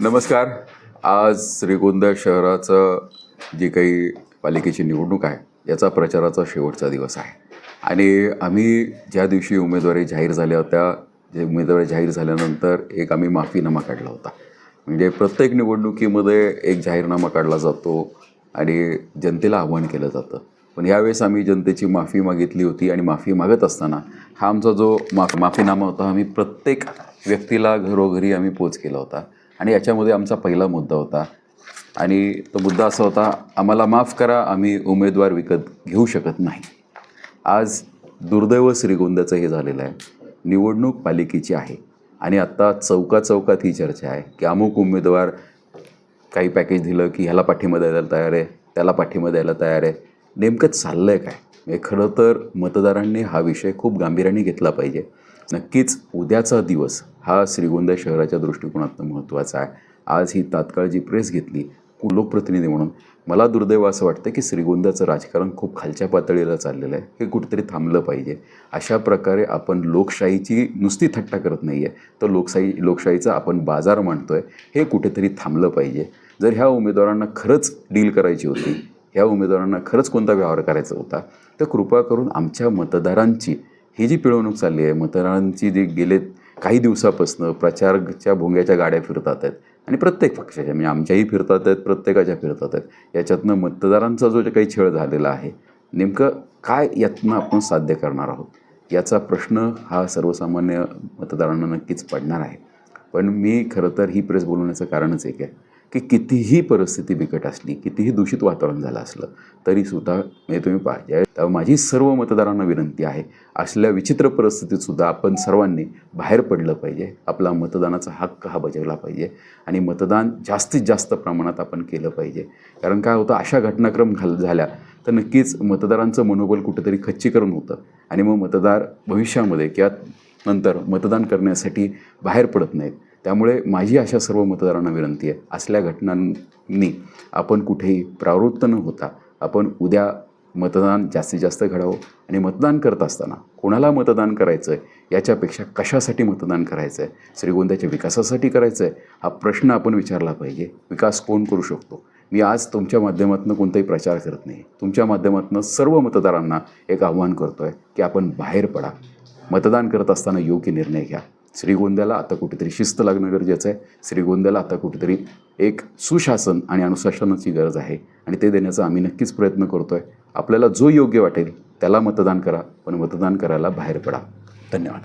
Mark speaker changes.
Speaker 1: नमस्कार. आज श्रीगोंदा शहराचं जी काही पालिकेची निवडणूक आहे याचा प्रचाराचा शेवटचा दिवस आहे. आणि आम्ही ज्या दिवशी उमेदवारी जाहीर झाल्या होत्या जे उमेदवारी जाहीर झाल्यानंतर एक आम्ही माफीनामा काढला होता. म्हणजे प्रत्येक निवडणुकीमध्ये एक जाहीरनामा काढला जातो आणि जनतेला आव्हान केलं जातं. पण यावेळेस आम्ही जनतेची माफी मागितली होती आणि माफी मागत असताना हा आमचा जो माफ माफीनामा होता आम्ही प्रत्येक व्यक्तीला घरोघरी आम्ही पोच केला होता. आणि याच्यामध्ये आमचा पहिला मुद्दा होता. आणि तो मुद्दा असा होता आम्हाला माफ करा आम्ही उमेदवार विकत घेऊ शकत नाही. आज दुर्दैव श्रीगोंद्याचं हे झालेलं आहे. निवडणूक पालिकेची आहे. आणि आत्ता चौका चौकात ही चर्चा आहे की अमुक उमेदवार काही पॅकेज दिलं की ह्याला पाठिंबा द्यायला तयार आहे त्याला पाठिंबा द्यायला तयार आहे. नेमकं चाललं आहे काय? म्हणजे खरं तर मतदारांनी हा विषय खूप गांभीर्याने घेतला पाहिजे. नक्कीच उद्याचा दिवस हा श्रीगोंदा शहराच्या दृष्टिकोनातनं महत्त्वाचा आहे. आज ही तात्काळ जी प्रेस घेतली कु- लोकप्रतिनिधी म्हणून मला दुर्दैव असं वाटतं की श्रीगोंद्याचं राजकारण खूप खालच्या पातळीला चाललेलं आहे. हे कुठेतरी थांबलं पाहिजे. अशा प्रकारे आपण लोकशाहीची नुसती थट्टा करत नाही आहे तर लोकशाही लोकशाहीचा आपण बाजार मांडतो आहे हे कुठेतरी थांबलं पाहिजे. जर ह्या उमेदवारांना खरंच डील करायची होती ह्या उमेदवारांना खरंच कोणता व्यवहार करायचा होता तर कृपा करून आमच्या मतदारांची ही जी पिळवणूक चालली आहे मतदारांची जी गेले काही दिवसापासनं प्रचारच्या भोंग्याच्या गाड्या फिरतात आहेत. आणि प्रत्येक पक्षाच्या म्हणजे आमच्याही फिरतात आहेत प्रत्येकाच्या फिरतात आहेत. याच्यातनं मतदारांचा जो जे काही छळ झालेला आहे नेमकं काय यातनं आपण साध्य करणार आहोत? याचा प्रश्न हा सर्वसामान्य मतदारांना नक्कीच पडणार आहे. पण मी खरं तर ही प्रेस बोलवण्याचं कारणच एक आहे. की कितीही परिस्थिती बिकट असली कितीही दूषित वातावरण झालं असलं तरीसुद्धा हे तुम्ही पाहिजे. तेव्हा माझी सर्व मतदारांना विनंती आहे असल्या विचित्र परिस्थितीतसुद्धा आपण सर्वांनी बाहेर पडलं पाहिजे. आपला मतदानाचा हक्क हा बजावला पाहिजे आणि मतदान जास्तीत जास्त प्रमाणात आपण केलं पाहिजे. कारण काय होतं अशा घटनाक्रम घाल झाल्या तर नक्कीच मतदारांचं मनोबल कुठेतरी खच्चीकरण होतं आणि मग मतदार भविष्यामध्ये किंवा नंतर मतदान करण्यासाठी बाहेर पडत नाहीत. त्यामुळे माझी अशा सर्व मतदारांना विनंती आहे असल्या घटनांनी आपण कुठेही प्रावृत्त न होता आपण उद्या मतदान जास्तीत जास्त घडावं आणि मतदान करत असताना कोणाला मतदान करायचं आहे याच्यापेक्षा कशासाठी मतदान करायचं आहे श्रीगोंद्याच्या विकासासाठी करायचं आहे हा प्रश्न आपण विचारला पाहिजे. विकास कोण करू शकतो? मी आज तुमच्या माध्यमातून कोणताही प्रचार करत नाही. तुमच्या माध्यमातून सर्व मतदारांना एक आव्हान करतो आहे की आपण बाहेर पडा. मतदान करत असताना योग्य निर्णय घ्या. श्रीगोंद्याला आता कुठेतरी शिस्त लागणं गरजेचं आहे. श्रीगोंद्याला आता कुठेतरी एक सुशासन आणि अनुशासनाची गरज आहे आणि ते देण्याचा आम्ही नक्कीच प्रयत्न करतो आहे आपल्याला जो योग्य वाटेल त्याला मतदान करा पण मतदान करायला बाहेर पडा. धन्यवाद.